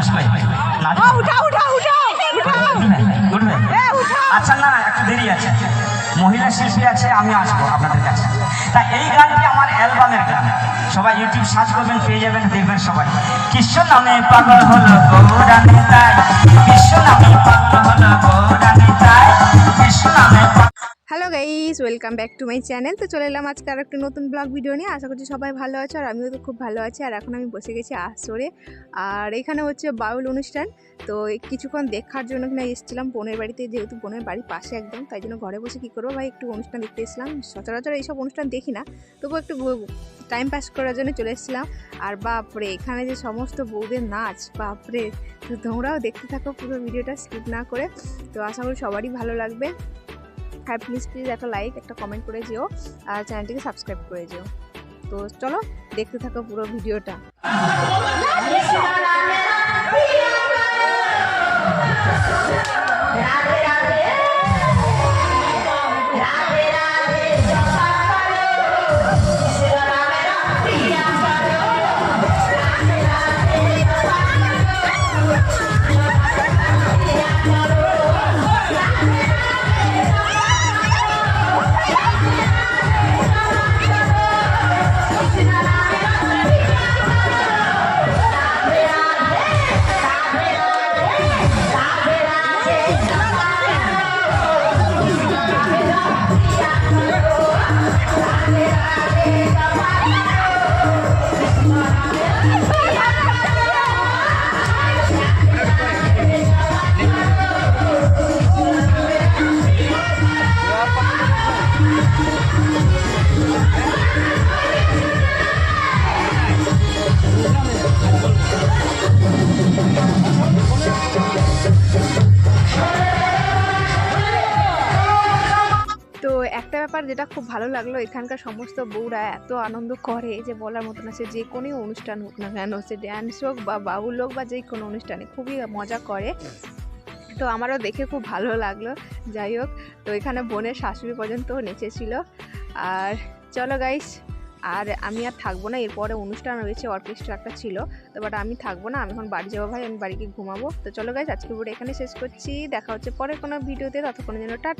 আসবে উঠাও উঠাও আচ্ছা, না একটু দেরি আছে। মহিলা শিল্পী আছে আমি আসব আপনাদের কাছে। তা এই গানটি আমার অ্যালবামের গান। সবাই ইউটিউব সার্চ করবেন পেয়ে যাবেন দেখবেন সবাই। কৃষ্ণ নামে পাগল হলো কৃষ্ণ নামে পাগল হলো hello guys welcome back to my channel তো চলে এলাম আজকে আর একটা নতুন ব্লগ ভিডিও নিয়ে। আশা করছি সবাই ভালো আছে আর আমিও তো খুব ভালো আছি। আর এখন আমি বসে গেছি আসরে। আর এখানে হচ্ছে বাউল অনুষ্ঠান। তো কিছুক্ষণ দেখার জন্য কিনা এসেছিলাম। বোনের বাড়িতে যেহেতু বোনের বাড়ির পাশে একদম, তাই জন্য ঘরে বসে কী করব? ভাই, একটু অনুষ্ঠান দেখতে এসেছিলাম। সচরাচর এইসব অনুষ্ঠান দেখি না। তবু একটু টাইম পাস করার জন্য চলে এসেছিলাম। আর বাপরে, এখানে যে সমস্ত বউদের নাচ, বাপরে। তো তোমরাও দেখতে থাকো পুরো ভিডিওটা স্কিপ না করে। তো আশা করি সবারই ভালো লাগবে। আর প্লিজ প্লিজ একটা লাইক একটা কমেন্ট করে যেও আর চ্যানেলটিকে সাবস্ক্রাইব করে যেও। তো চলো, দেখতে থাকো পুরো ভিডিওটা। একটা ব্যাপার যেটা খুব ভালো লাগল, এখানকার সমস্ত বউরা এত আনন্দ করে যে বলার মতো না, সে যে কোনো অনুষ্ঠান হোক না কেন, সে ড্যান্স হোক বা বাউল হোক বা যে কোনো অনুষ্ঠানে খুবই মজা করে। তো আমারও দেখে খুব ভালো লাগল। যাই হোক, তো এখানে বোনের শাশুড়ি পর্যন্ত নেচেছিল। আর চলো গাইস আর আমি আর থাকব না, এরপরে অনুষ্ঠান রয়েছে অর্কেস্ট্রা একটা ছিল। তো বাট আমি থাকব না, আমি এখন বাড়ি যাব ভাই, আমি বাড়িকে ঘুমাবো। তো চলো গাইস আজকে ভিডিও এখানে শেষ করছি। দেখা হচ্ছে পরে কোনো ভিডিওতে, ততক্ষণের জন্য টাটা